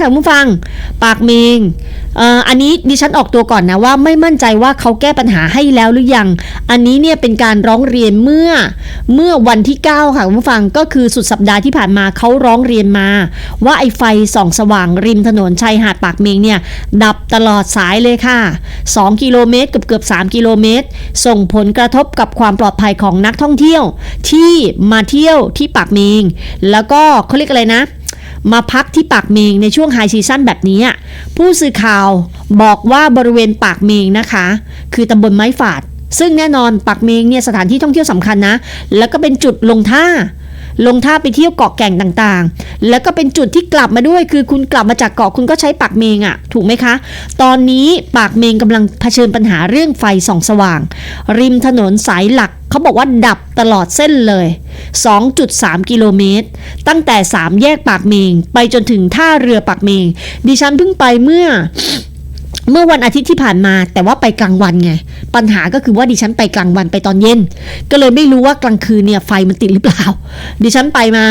ค่ะคุณผู้ฟัง ปากเมงเอ,อ,อันนี้ดิฉันออกตัวก่อนนะว่าไม่มั่นใจว่าเขาแก้ปัญหาให้แล้วหรือยัง อันนี้เนี่ยเป็นการร้องเรียนเมื่อเมื่อวันที่ 9 ค่ะคุณผู้ฟังก็คือสุดสัปดาห์ที่ผ่านมาเขาร้องเรียนมา ว่าไอ้ไฟส่องสว่างริมถนนชายหาดปากเมงเนี่ยดับตลอดสายเลยค่ะ 2 กิโลเมตรเกือบเกือบ3กิโลเมตร ส่งผลกระทบกับความปลอดภัยของนักท่องเที่ยวที่มาเที่ยวที่ปากเมง แล้วก็เขาเรียกอะไรนะ มาพักที่ปากเมงในช่วงไฮซีซั่นแบบนี้อะผู้สื่อข่าวบอกว่าบริเวณปากเมงนะคะ คือตำบลไม้ฝาด ซึ่งแน่นอนปากเมงเนี่ยสถานที่ท่องเที่ยวสำคัญนะ แล้วก็เป็นจุดลงท่า ลงท่าไปเที่ยวเกาะแก่งต่างๆ แล้วก็เป็นจุดที่กลับมาด้วย คือคุณกลับมาจากเกาะคุณก็ใช้ปากเมงอะ่ะถูกไหมคะ ตอนนี้ปากเมงกำลังเผชิญปัญหาเรื่องไฟส่องสว่าง ริมถนนสายหลักเขาบอกว่าดับตลอดเส้นเลย 2.3 กิโลเมตร ตั้งแต่ 3 แยกปากเมง ไปจนถึงท่าเรือปากเมง ดิฉันเพิ่งไปเมื่อ เมื่อวันอาทิตย์ที่ผ่านมา แต่ว่าไปกลางวันไง ปัญหาก็คือว่าดิฉันไปกลางวันไปตอนเย็น ก็เลยไม่รู้ว่ากลางคืนเนี่ยไฟมันติดหรือเปล่า ดิฉันไปมา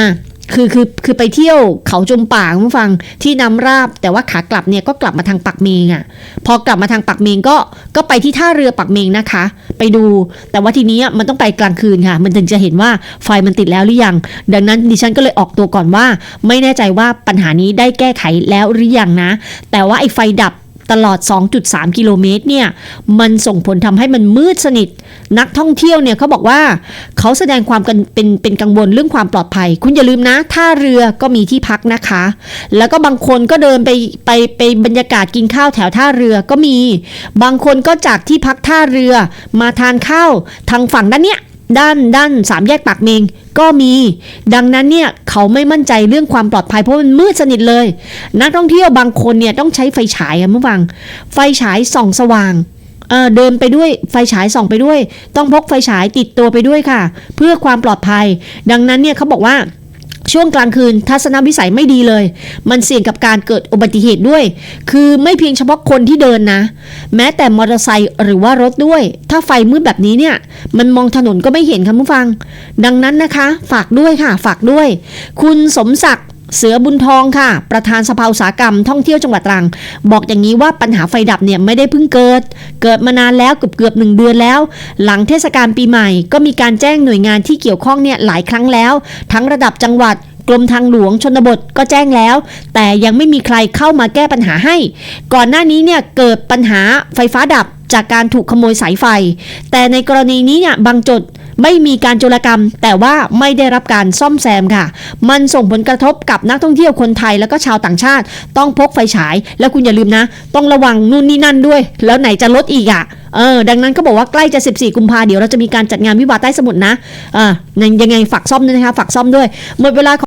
คือคือคือไปเที่ยวเขาจมป่าคุณฟังที่น้ำราบ แต่ว่าขากลับเนี่ยก็กลับมาทางปักเมงอะ่ะ พอกลับมาทางปักเมงก็ก็ไปที่ท่าเรือปักเมงนะคะ ไปดู แต่ว่าทีนี้มันต้องไปกลางคืนค่ะ มันถึงจะเห็นว่าไฟมันติดแล้วหรือยัง ดังนั้นดิฉันก็เลยออกตัวก่อนว่า ไม่แน่ใจว่าปัญหานี้ได้แก้ไขแล้วหรือยังนะ แต่ว่าไอ้ไฟดับ ตลอด 2.3 กิโลเมตรเนี่ย มันส่งผลทำให้มันมืดสนิท นักท่องเที่ยวเนี่ยเขาบอกว่าเขาแสดงความกันเป็นเป็นกังวลเรื่องความปลอดภัย คุณอย่าลืมนะท่าเรือก็มีที่พักนะคะ แล้วก็บางคนก็เดินไปไปไปบรรยากาศกินข้าวแถวท่าเรือก็มี บางคนก็จากที่พักท่าเรือมาทานข้าวทางฝั่งด้านเนี้ย ด้านด้านสามแยกปากเมงก็มี ดังนั้นเนี่ยเขาไม่มั่นใจเรื่องความปลอดภัยเพราะมันมืดสนิทเลย นักท่องเที่ยวบางคนเนี่ยต้องใช้ไฟฉายอะเมื่อวัง ไฟฉายส่องสว่างเเดินไปด้วยไฟฉายส่องไปด้วย ต้องพกไฟฉายติดตัวไปด้วยค่ะ เพื่อความปลอดภัย ดังนั้นเนี่ยเขาบอกว่า ช่วงกลางคืนทัศนวิสัยไม่ดีเลย มันเสี่ยงกับการเกิดอุบัติเหตุด้วย คือไม่เพียงเฉพาะคนที่เดินนะ แม้แต่มอเตอร์ไซค์หรือว่ารถด้วย ถ้าไฟมืดแบบนี้เนี่ย มันมองถนนก็ไม่เห็นค่ะผู้ฟัง ดังนั้นนะคะ ฝากด้วยค่ะ ฝากด้วย คุณสมศักดิ์ เสือบุญทองค่ะ ประธานสภาอุตสาหกรรมท่องเที่ยวจังหวัดตรัง บอกอย่างนี้ว่าปัญหาไฟดับเนี่ยไม่ได้เพิ่งเกิด เกิดมานานแล้วเกือบเกือบหนึ่งเดือนแล้ว หลังเทศกาลปีใหม่ ก็มีการแจ้งหน่วยงานที่เกี่ยวข้องเนี่ยหลายครั้งแล้ว ทั้งระดับจังหวัดกรมทางหลวงชนบทก็แจ้งแล้ว แต่ยังไม่มีใครเข้ามาแก้ปัญหาให้ ก่อนหน้านี้เนี่ยเกิดปัญหาไฟฟ้าดับจากการถูกขโมยสายไฟ แต่ในกรณีนี้เนี่ยบางจุด ไม่มีการจุลกรรม แต่ว่าไม่ได้รับการซ่อมแซมค่ะ มันส่งผลกระทบกับนักท่องเที่ยวคนไทยแล้วก็ชาวต่างชาติ ต้องพกไฟฉาย แล้วคุณอย่าลืมนะ ต้องระวังนู่นนี่นั่นด้วย แล้วไหนจะลดอีกอะเออดังนั้นก็บอกว่าใกล้จะ 14 กุมภาเดี๋ยวเราจะมีการจัดงานวิวาใต้สมุทรนะอ่ายังไงฝากซ่อมด้วยนะคะฝากซ่อมด้วยหมดเวลาของ